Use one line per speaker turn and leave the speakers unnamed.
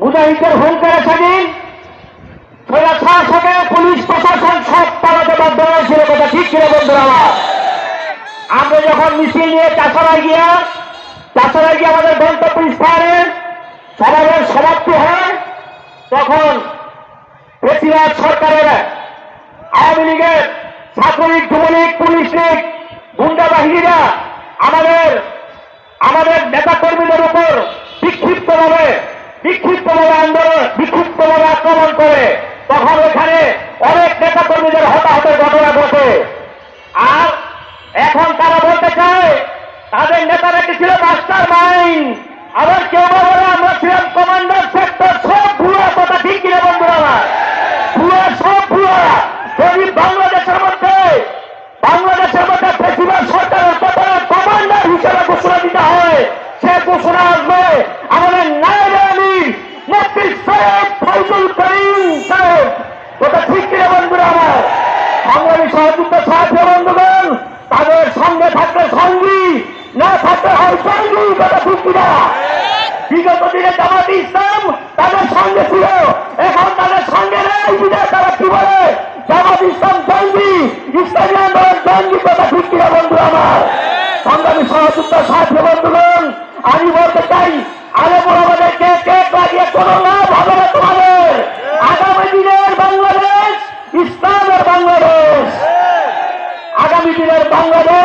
মুজাহিদের হুঙ্কারে সেদিন সোজা শাসকে পুলিশ প্রশাসন সব পালাতে বাধ্য হয়েছিল, কথা ঠিক ছিল বন্ধুরা আমার? যখন মিছিল নিয়ে চাষারায় গিয়া চাষারায় গিয়ে আমাদের গন্তব্য স্থানে সমাবেশ সমাপ্তি হয়, তখন বেশিরভাগ সরকারের আওয়ামী লীগের ছাত্রলীগ, যুবলীগ, পুলিশ লীগ, গুন্ডা বাহিনীরা আমাদের আমাদের নেতা কর্মীদের উপর বিক্ষিপ্তভাবে বিক্ষিপ্তভাবে আন্দোলন, বিক্ষুব্ধভাবে আক্রমণ করে। তখন ওখানে অনেক নেতা কর্মীদের হতাহতের ঘটনা ঘটে। আর এখন তারা বলতে চায়, তাদের নেতারা কি ছিল মাস্টার মাইন্ড আবার কেউ বলে আমরা ছিলাম সহযোগিতা সাহায্য বন্ধুগণ, তাদের সঙ্গে থাকলে সঙ্গী, না থাকলে অসঙ্গী কথা বুঝবি বিগত দিনে জামাত ইসলাম তাদের সঙ্গে ছিল, এখন তাদের সঙ্গে নেই তারা কি বলে? জামাত ইসলাম জঙ্গি, ইসলামী আন্দোলন জঙ্গি কথা বুঝবি বন্ধু আমার। সংগ্রামী সহযোগিতা সাহায্য বন্ধুগণ, আমি বলতে চাই আলো বড় কে কে লাগিয়ে করো না। বাংলাদেশ। আগামী দিনের বাংলাদেশ